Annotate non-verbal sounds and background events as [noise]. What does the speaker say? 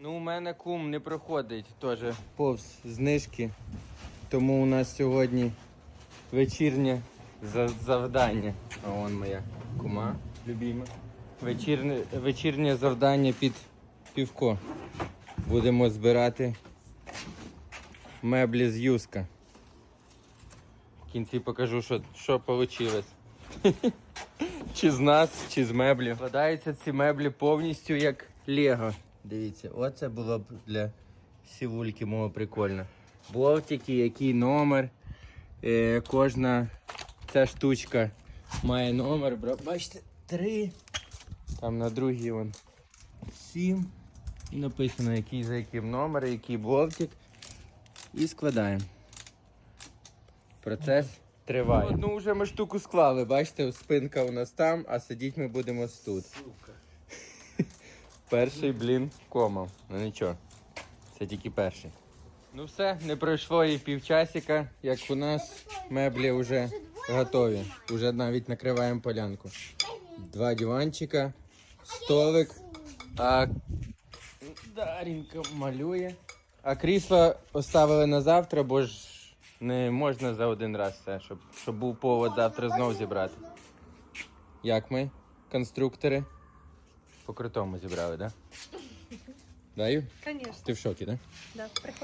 Ну, у мене кум не проходить теж повз знижки. Тому у нас сьогодні вечірнє завдання. А вон моя кума любима. Вечірнє, вечірнє завдання під півко. Будемо збирати меблі з юска. В кінці покажу, що, що вийшло. [laughs] Чи з нас, чи з меблів. Складаються ці меблі повністю як Лего. Дивіться, оце було б для сівульки мого прикольно. Болтики, який номер. Е, кожна ця штучка має номер. Бачите, три. Там на другій вон сім. І написано, який за яким номер, який болтик. І складаємо. Процес триває. Одну вже ми штуку склали, бачите, спинка у нас там, а сидіти ми будемо тут. Перший блін кома. Ну нічого. Це тільки перший. Ну все, не пройшло і півчасика, як у нас меблі вже готові. Уже навіть накриваємо полянку. Два диванчика, столик. А Дарінка малює. А крісло оставили на завтра, бо ж не можна за один раз все, щоб, щоб був повод завтра знов зібрати. Як ми, конструктори? По крутому зібрали, так? Да? Даю? Конечно, Ти в шокі, так? Да? да, приходь.